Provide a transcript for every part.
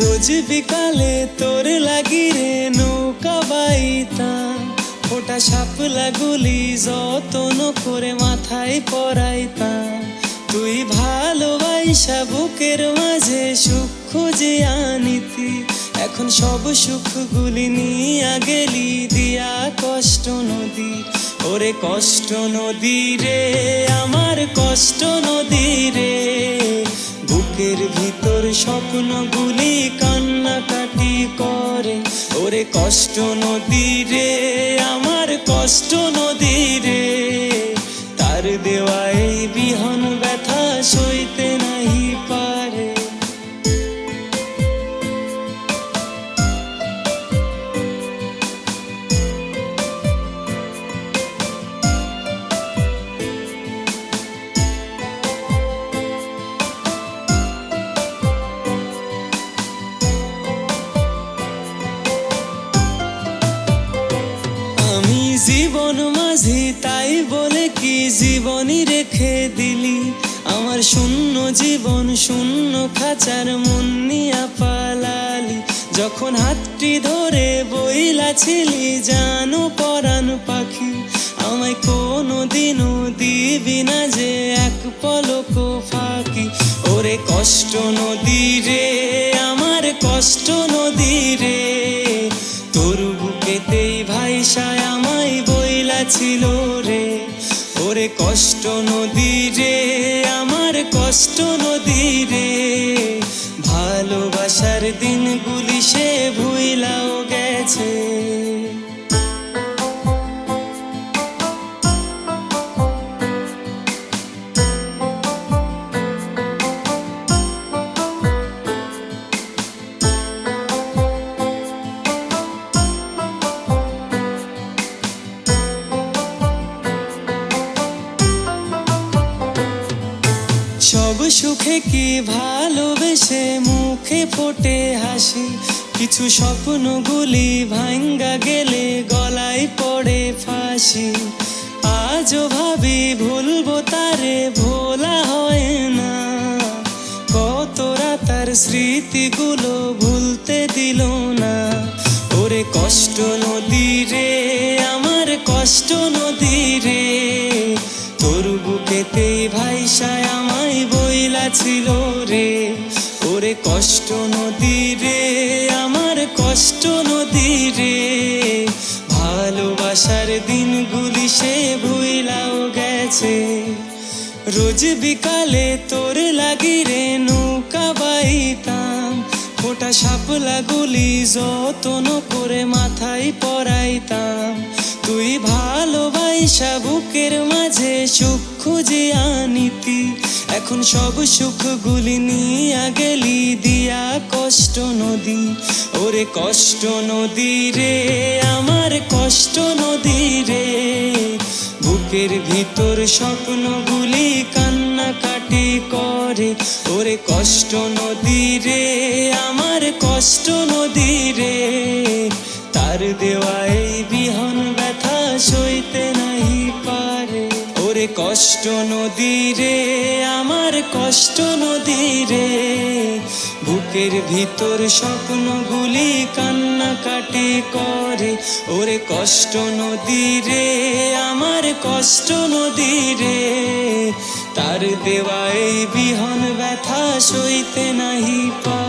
রোজ বিকালে তোর লাগি রে নৌকা বাইতাম ওটা শাপলা গুলি যতন করে মাথায় পরাইতাম তুই ভালোবাসা বুকের মাঝে সুখ খুঁজে আনিতি। এখন সব সুখগুলি নিয়া গেলি, দিয়া কষ্ট নদী। ওরে কষ্ট নদী রে, আমার কষ্ট নদী রে। বুকের ভিতর স্বপ্নগুলি কান্নাকাটি করে। ওরে কষ্ট নদী রে, আমার কষ্ট নদী রে। তার দেওয়া এই বিহন ব্যথা সইতে নাহি জীবনই রেখে দিলি। আমার শূন্য জীবন, শূন্য খাঁচার মন নিয়া পালালি। যখন হাতটি ধরে বইলা ছিলি জানো পরাণ পাখি। আমায় কোনো দিনও দিবি না যে এক পলক ফাঁকি। ওরে কষ্ট নদী রে, আমার কষ্ট নদী রে। তোর বুকেতেই ভাইসায় আমায় বইলা ছিল রে। ওরে কষ্ট নদী রে আমার কষ্ট নদী রে। ভালোবাসার দিনগুলি সে ভুইলাও গেছে। ফোটে হাসি। কিছু স্বপ্নগুলি ভাঙ্গা গেলে গলায় পড়ে ফাঁসি। আজও ভাবি ভুলবো তারে, ভোলা হয় না। কত রাতার স্মৃতিগুলো ভুলতে দিল না। ওরে কষ্ট নদী রে, আমার কষ্ট নদী রে। তোর বুকেতেই ভাইসায় আমায় বইলা ছিল রে। ওরে কষ্ট নদী রে, আমার কষ্ট নদী রে। ভালোবাসার দিনগুলি সে ভুইলাও গেছে। রোজ বিকালে তোর লাগি রে নৌকা বাইতাম। ফোটা শাপলা গুলি যতন করে মাথায় পরাইতাম। তুই ভালোবাসা বুকের মাঝে সুখ খুঁজে আনিতি। এখন সব সুখগুলি নিয়া গেলি দিয়া কষ্ট নদী। ওরে কষ্ট নদী রে, আমার কষ্ট নদী রে। বুকের ভিতর স্বপ্নগুলি কান্নাকাটি করে। ওরে কষ্ট নদী রে, আমার কষ্ট নদী রে। তার দেওয়া এই বিহন ব্যথা সইতে ওরে কষ্ট নদী রে, আমার কষ্ট নদী রে। বুকের ভিতর স্বপ্নগুলি কান্নাকাটি করে। ওরে কষ্ট নদী রে, আমার কষ্ট নদী রে। তার দেওয়া এই বিহন ব্যথা সইতে নাহি পারে।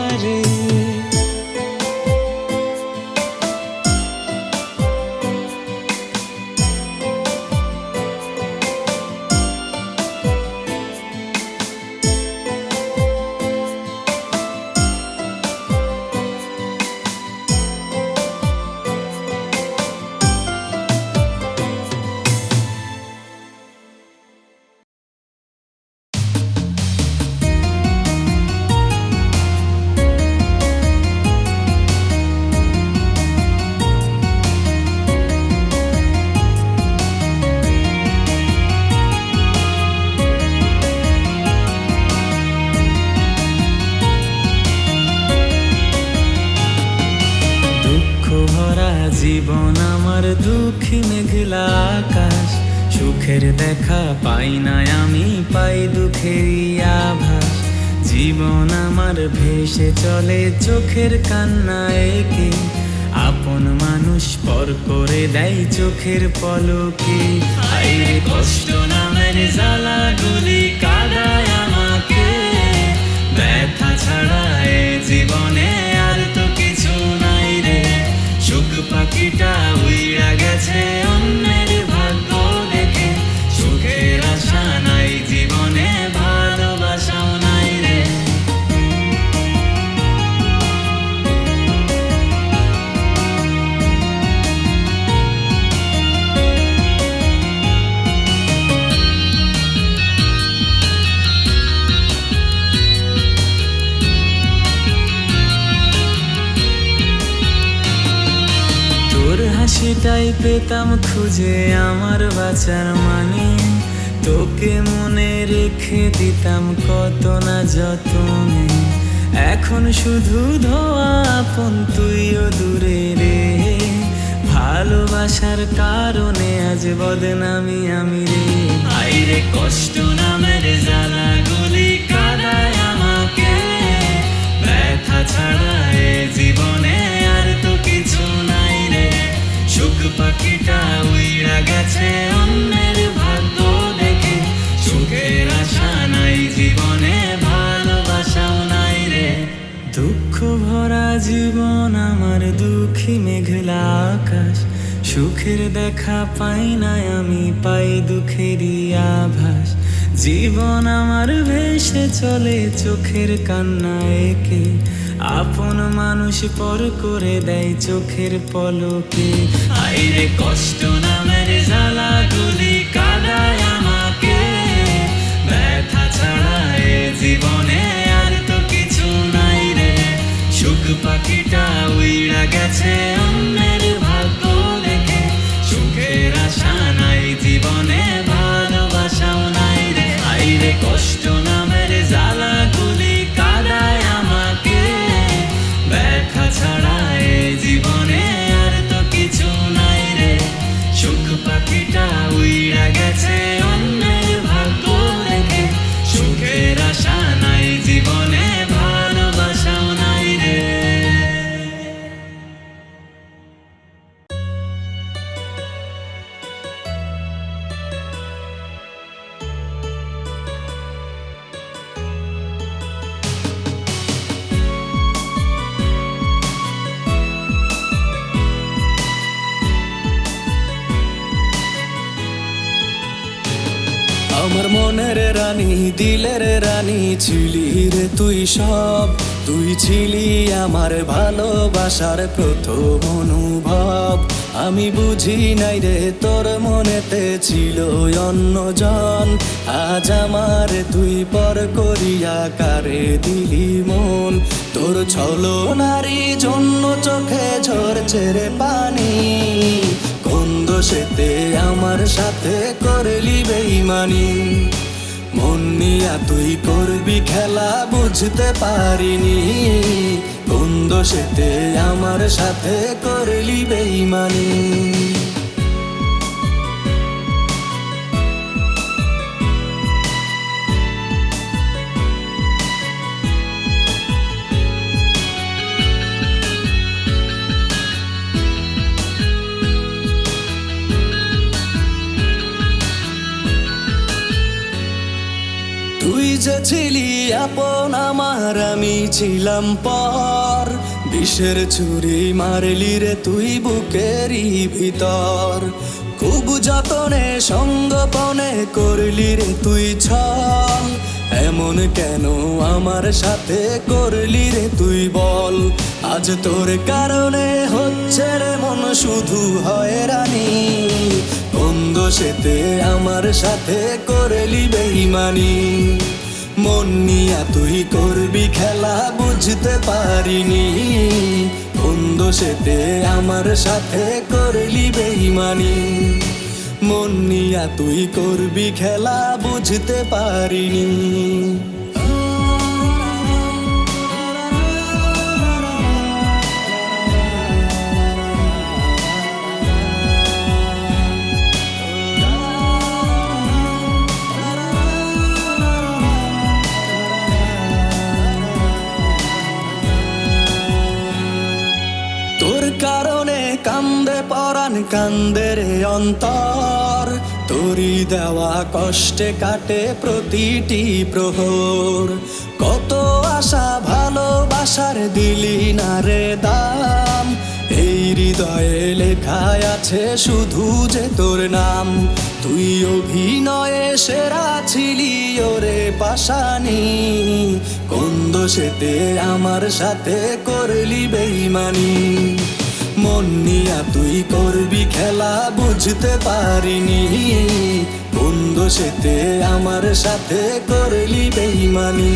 আমার দুঃখী মেঘলা আকাশ, সুখের দেখা পাই না আমি, পাই দুঃখেরই আভাস। জীবন আমার ভেসে চলে, চোখের কান্নায় একে। আপন মানুষ পর করে দেয় চোখের পলকে। কষ্ট নামের জ্বালা গুলি কাদায় আমাকে। ব্যথা ছাড়া জীবনে আর তো কিছু নাই রে। সুখ পাখিটা তোর হাসিটাই পেতাম খুঁজে আমার বাঁচার মানে। তোকে মনে রেখে দিতাম কত না যতনে। এখন শুধু ধোয়া আপন, তুইও দূরে রে। ভালোবাসার কারণে আজ বদনামি আমি রে। আইরে কষ্ট নামের জ্বালা গুলি কাদায় আমাকে। ব্যথা ছাড়া পাখিটা উইড়া গেছে অন্যের ভাগ্য দেখে। সুখের আশা নাই, জীবনে ভালোবাসাও নাই রে। দুঃখ ভরা জীবন আমার দুঃখী মেঘলা আকাশ। সুখের দেখা পাই না আমি পাই দুঃখেরই আভাস। জীবন আমার ভেসে চলে, চোখের কান্না একে। আপন মানুষ পর করে দেয় চোখের পলকে। আইরে কষ্ট নামের জ্বালা গুলি কাদায় আমাকে। ব্যথা ছাড়া জীবনে আর তো কিছু নাই রে। সুখ পাখিটা উইড়া গেছে। উইড়া গেছে রানী, দিলের রানী ছিলি রে তুই সব। তুই ছিলি আমার ভালোবাসার প্রথম অনুভব। আমি বুঝি নাই রে, তোর মনেতে ছিল অন্যজন আজ আমার তুই পর করিয়া কারে দিলি মন। তোর ছলো নারী জন্য চোখে ঝরছে রে পানি। কোন দোষেতে আমার সাথে করলি বেইমানি। মন নিয়া তুই করবি খেলা বুঝতে পারিনি। কোন সেতে আমার সাথে করলি বেইমানি। ছিলি আপন আমার, আমি ছিলাম পর। বিষের ছুরি মারলি রে তুই বুকেরই ভিতর। খুব যতনে সঙ্গপনে করলি রে তুই ছল। এমন কেন আমার সাথে করলি রে তুই বল? আজ তোর কারণে হচ্ছে রে মন শুধু হয় রানী। কোন দোষেতে আমার সাথে করলি বেইমানি। মন নিয়া তুই করবি খেলা, বুঝতে পারিনি। কোন দোষেতে আমার সাথে করলি বেইমানি? মন নিয়া তুই করবি খেলা, বুঝতে পারিনি। কান্দে রে অন্তর। তোরি দেওয়া কষ্টে কাটে প্রতিটি প্রহর। কত আশা ভালোবাসার দিলি না রে দাম। এই হৃদয়ে লেখায় আছে শুধু যে তোর নাম। তুই অভিনয়ে সেরা ছিলি ওরে পাশানি। কোন দোষেতে আমার সাথে করলি বেইমানি। মন নিয়া তুই করবি খেলা, বুঝতে পারিনি। বন্ধু সেতে আমার সাথে করলি বেইমানি।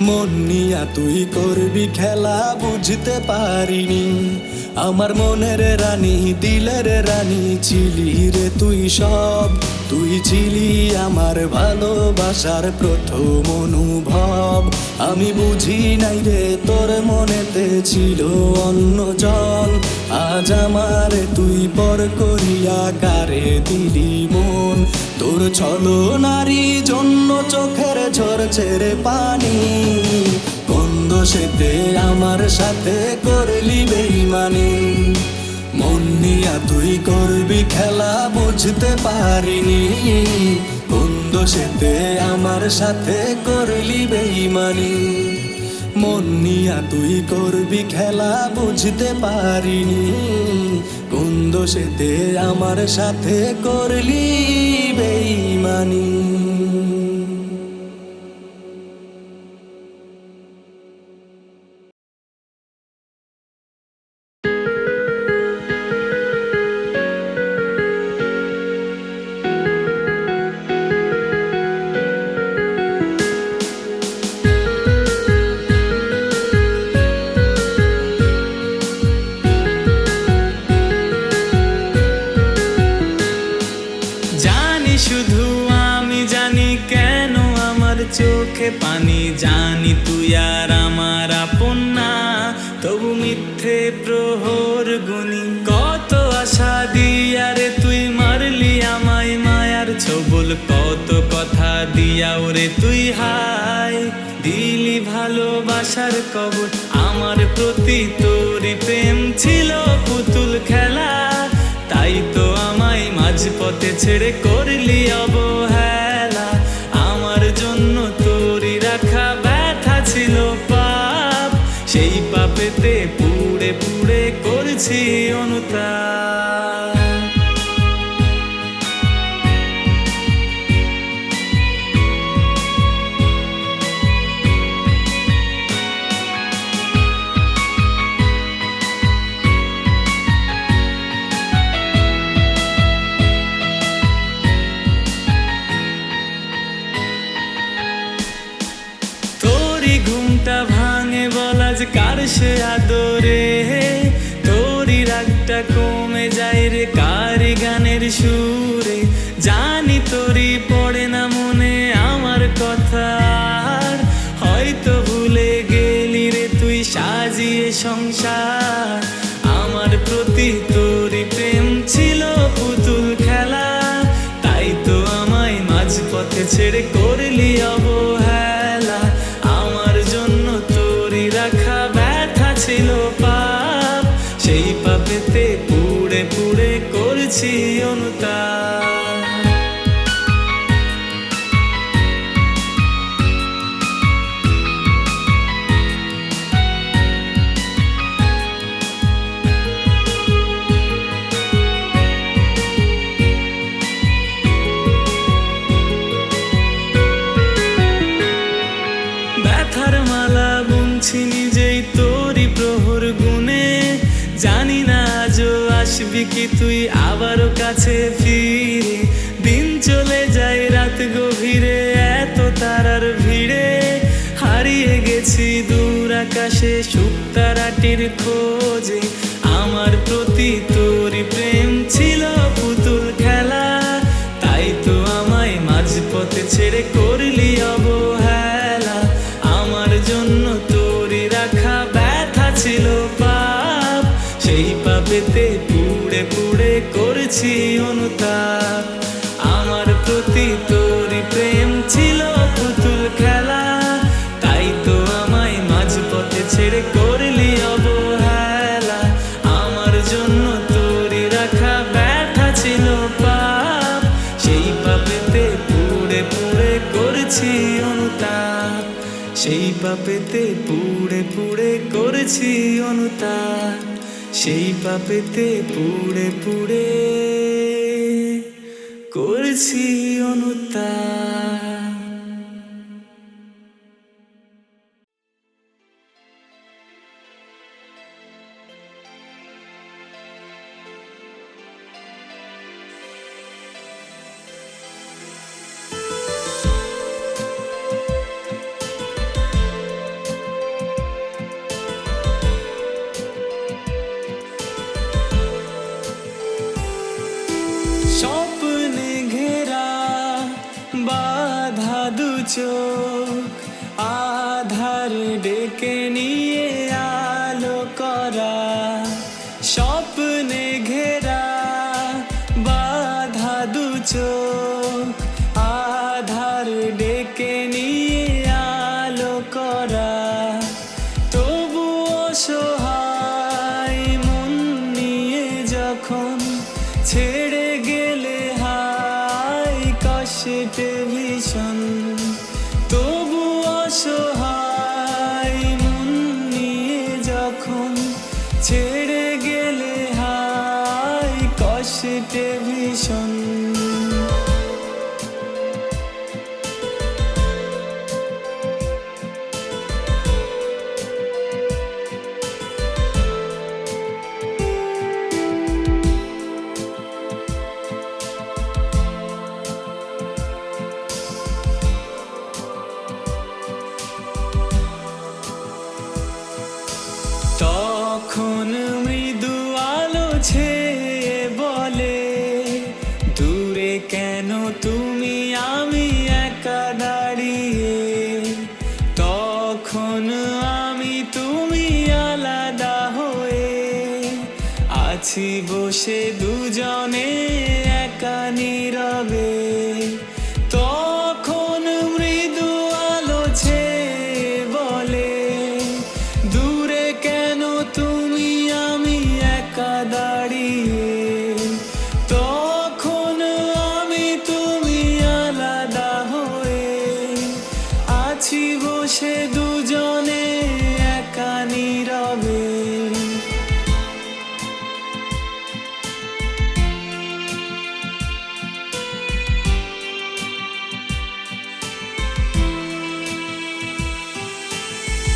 মন নিয়া তুই করবি খেলা, বুঝতে পারিনি। আমার মনের রানী, দিলের রানী, ছিলি রে তুই সব। তুই ছিলি আমার ভালোবাসার প্রথম অনুভব। আমি বুঝি নাই রে, তোর মনেতে ছিল অন্য জল। আজ আমার তুই পর করিয়া কারে দিলি মন। তোর ছলো নারী জন্য চোখের ঝরছে রে পানি। দোষেতে আমার সাথে করলি বেইমানি। মন নিয়া তুই করবি খেলা, বুঝতে পারিনি। কোন সেতে আমার সাথে করলি বেইমানি। মন নিয়া তুই করবি খেলা, বুঝতে পারিনি। কোন দোষেতে আমার সাথে করলি বেইমানি। ওরে তুই হাই। দিলি ভালোবাসার কবর। আমার প্রতি তোরই প্রেম ছিল পুতুল খেলা। তাই তো আমায় মাঝপথে ছেড়ে করলি অবহেলা। আমার জন্য তোরই রাখা ব্যথা ছিল পাপ। সেই পাপেতে পুড়ে পুড়ে করছি অনুতাপ। যায় রে কারি গানের সুরে, জানি তোরই পড়ে না মনে আমার কথা। হয়তো ভুলে গেলি রে তুই সাজিয়ে সংসার। আমার প্রতি তোরই প্রেম ছিল পুতুল খেলা, তাই তো আমায় মাঝপথে ছেড়ে করলি অবহেলা করছি অনুতাপ ব্যথার কি তুই আবারও কাছে ফিরে। দিন চলে যায়, রাত গভীরে, এত তারার ভিড়ে। হারিয়ে গেছি দূর আকাশে শুক্তারাটির খোঁজে। পাপেতে পুড়ে পুড়ে করেছি অনুতার সেই পাপেতে পুড়ে পুড়ে করেছি অনুতার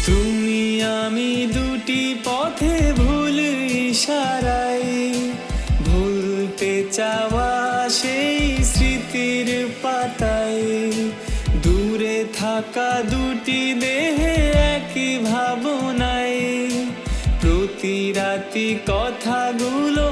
তুমি আমি দুটি পথে ভুল ইশারাই ভুলতে চাওয়া সেই স্মৃতির পাতায়। দূরে থাকা দুটি দেহে একই ভাবনায় প্রতি রাতি কথাগুলো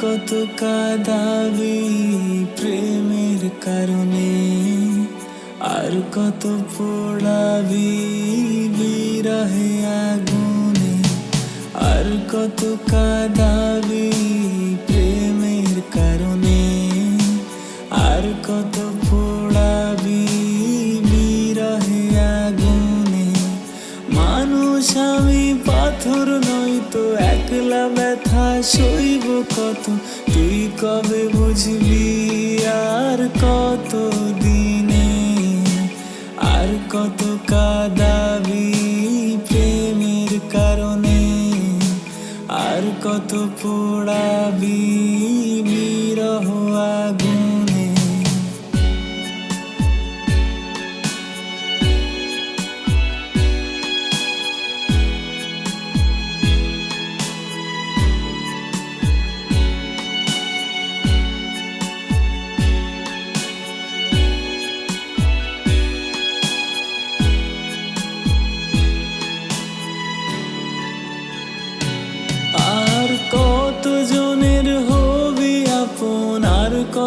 কত কাদাবি প্রেমের কারণে? আর কত পোড়াবি বিরহে আগুনে? আর কত কাদাবি প্রেমের কারণে? আর কত পোড়াবি বিরহে আগুনে? মানুষ আমি পাথর নয় একলা ব্যথা সইব কত? তুই কবে বুঝবি আর কত দিনে আর কত কাদাবি প্রেমের কারণে? আর কত পোড়াবি বিরহ আগুনে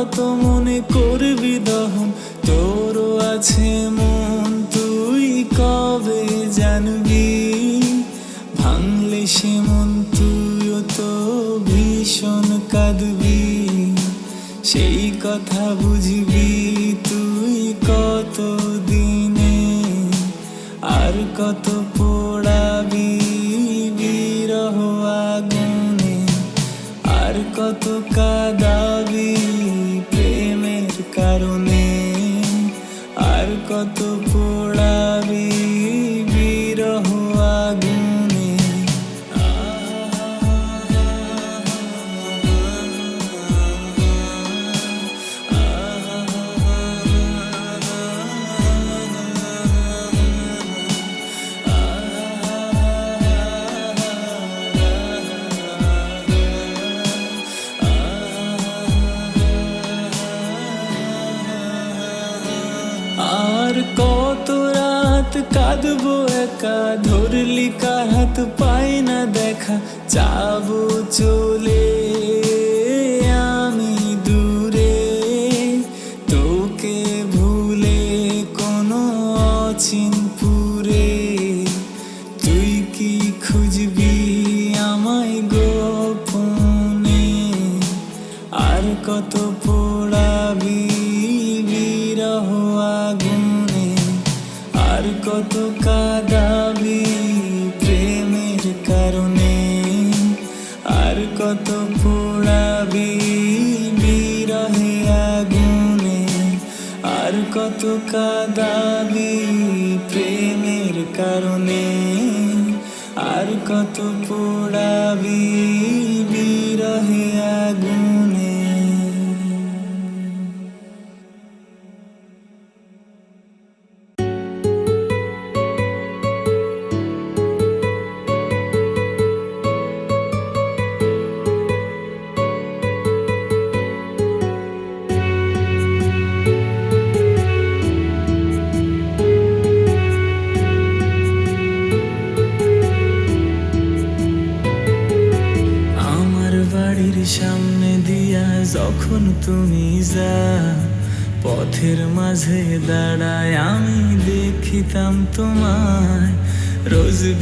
কত মনে করবি দহন। তোরও আছে মন, তুই কবে জানবি? ভাঙলে সে মন, তুইও তো ভীষণ কাঁদবি। সেই কথা বুঝবি তুই কত দিনে আর কত পোড়াবি বিরহ আগুনে? আর কত কাদাবি একা ধরলি কার হাত পাই না দেখা যাব চলে আমি কাদাবি প্রেমের কারণে আর কত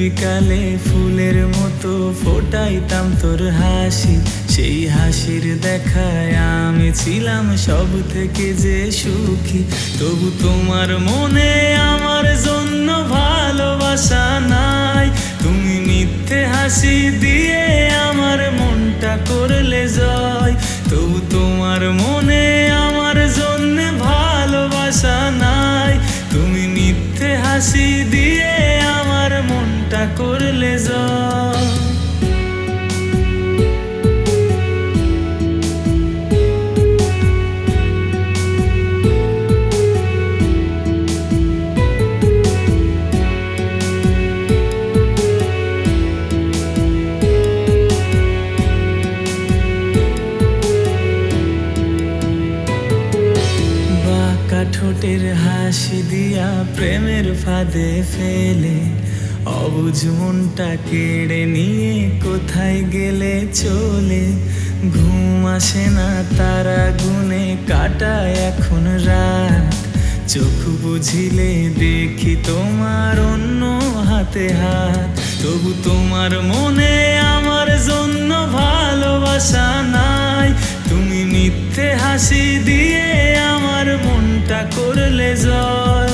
বিকালে ফুলের মতো ফোটাইতাম তোর হাসি। সেই হাসির দেখায় আমি ছিলাম সব থেকে যে সুখী। তবু তোমার মনে আমার জন্য ভালোবাসা নাই। তুমি মিথ্যে হাসি দিয়ে আমার মনটা করলে জয়। তবু তোমার মনে আমার জন্য ভালোবাসা নাই। তুমি মিথ্যে হাসি দিয়ে মনটা করলে জয় ঠোঁটের হাসি দিয়া প্রেমের ফাঁদে ফেলে। অবুঝ মনটা কেড়ে নিয়ে কোথায় গেলে চলে? ঘুম আসে না, তারা গুনে কাটায় এখন রাত। চোখ বুঝিলে দেখি তোমার অন্য হাতে হাত। তবু তোমার মনে আমার জন্য ভালোবাসা নাই। তুমি মিথ্যে হাসি দিয়ে আমার মনটা করলে জয়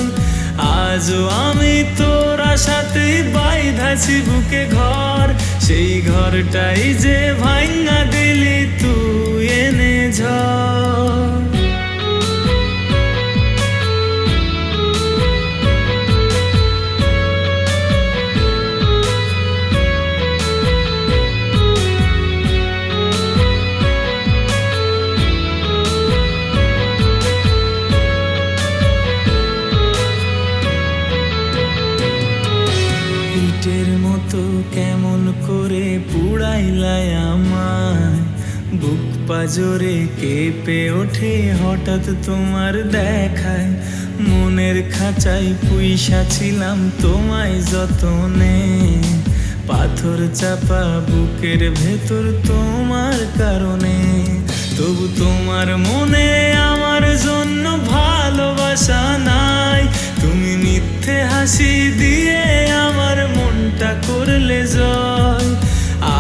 আজও আমি তোরা বাইধা বাইধাছি বুকে ঘর। সেই ঘরটাই যে ভাঙা দিলি, তুই এনে ঝড় ইটের মতো কেমন করে পুড়াইলাই আমায়? বুক পাজরে কেঁপে ওঠে হঠাৎ তোমার দেখায়। মনের খাঁচাই পুইসা ছিলাম তোমায় যতনে। পাথর চাপা বুকের ভেতর তোমার কারণে। তবু তোমার মনে আমার জন্য ভালোবাসা নাই। তুমি মিথ্যে হাসি দিয়ে আমার মনটা করলে জয়।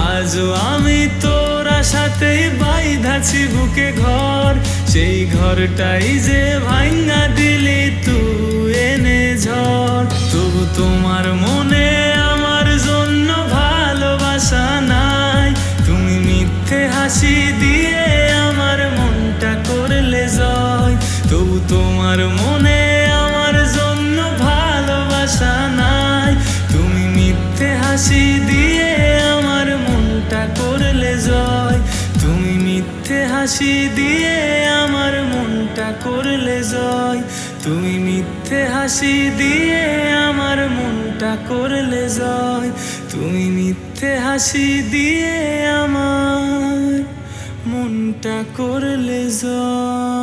আজও আমি তোরা সাথেই বাইধাছি বুকে ঘর। সেই ঘরটাই যে ভাঙা দিলি তুই এনে ঝড়। তবু তোমার মনে আমার জন্য ভালোবাসা নাই। তুমি মিথ্যে হাসি দিয়ে হাসি দিয়ে আমার মনটা করলে জয়। তুমি মিথ্যে হাসি দিয়ে আমার মনটা করলে জয়। তুমি মিথ্যে হাসি দিয়ে আমার মনটা করলে জয়।